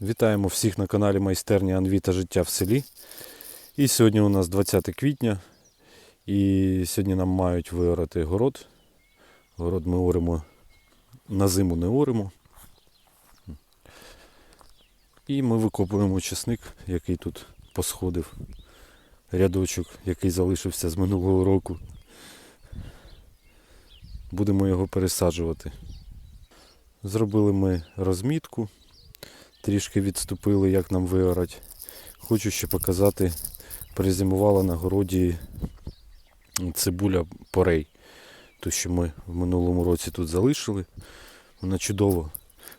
Вітаємо всіх на каналі Майстерня Анві та життя в селі. І сьогодні у нас 20 квітня. І сьогодні нам мають виорати город. Город ми оримо на зиму не оримо. І ми викопуємо чесник, який тут посходив. Рядочок, який залишився з минулого року. Будемо його пересаджувати. Зробили ми розмітку трішки відступили, як нам виорать. Хочу ще показати, перезимувала на городі цибуля порей. Ту, що ми в минулому році тут залишили. Вона чудово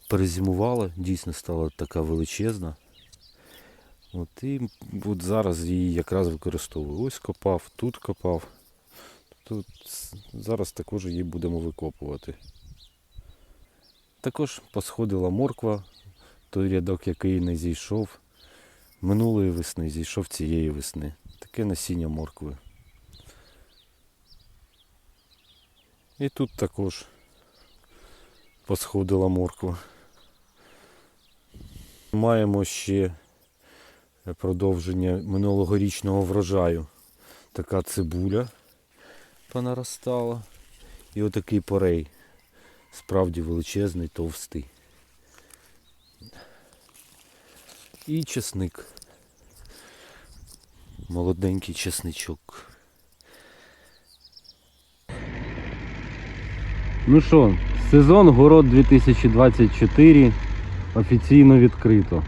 перезимувала, дійсно стала така величезна. От І от зараз її якраз використовую. Ось копав, тут копав. Тут зараз також її будемо викопувати. Також посходила морква, той рядок, який не зійшов минулої весни, зійшов цієї весни. Таке насіння моркви. І тут також посходила морква. Маємо ще продовження минулогорічного врожаю. Така цибуля понаростала. І отакий порей. Справді величезний, товстий. І чесник. Молоденький чесничок. Ну що, сезон город 2024 офіційно відкрито.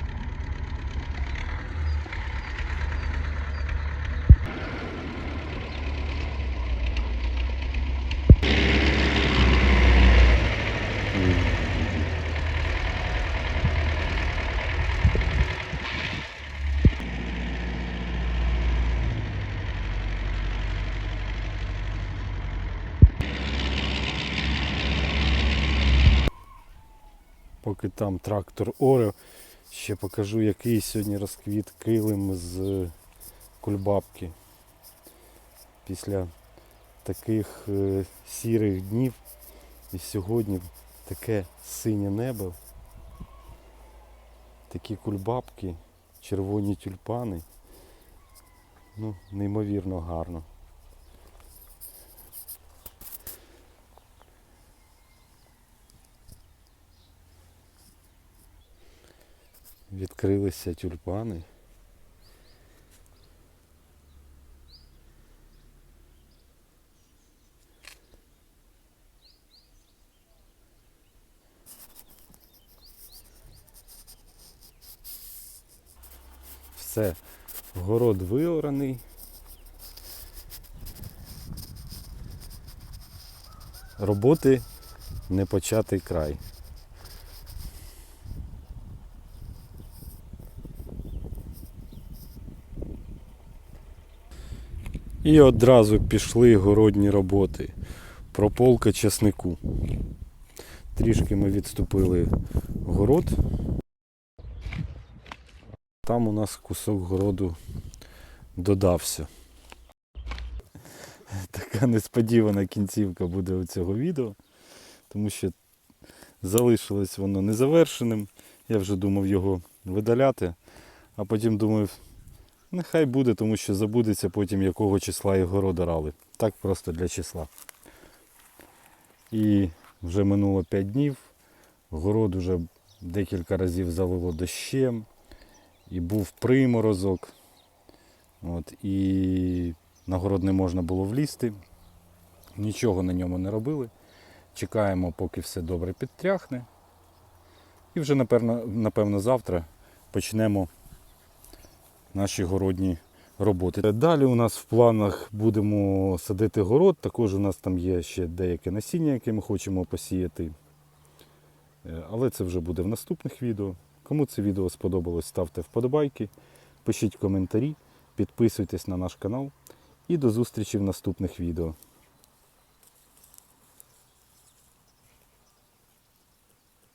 Поки там трактор оре, ще покажу, який сьогодні розквіт килим з кульбабки. Після таких е, сірих днів і сьогодні таке синє небо, такі кульбабки, червоні тюльпани. Ну, неймовірно гарно. Відкрилися тюльпани. Все, город виораний. Роботи не початий край. І одразу пішли городні роботи. Прополка часнику. Трішки ми відступили город. Там у нас кусок городу додався. Така несподівана кінцівка буде у цього відео, тому що залишилось воно незавершеним. Я вже думав його видаляти, а потім думав, Нехай буде, тому що забудеться потім якого числа його родорали. Так просто для числа. І вже минуло 5 днів. Город вже декілька разів залило дощем. І був приморозок. От, І на город не можна було влізти. Нічого на ньому не робили. Чекаємо, поки все добре підтряхне. І вже, напевно, напевно завтра почнемо наші городні роботи. Далі у нас в планах будемо садити город. Також у нас там є ще деяке насіння, яке ми хочемо посіяти. Е, Але це вже буде в наступних відео. Кому це відео сподобалось, ставте вподобайки, пишіть коментарі, підписуйтесь на наш канал і до зустрічі в наступних відео.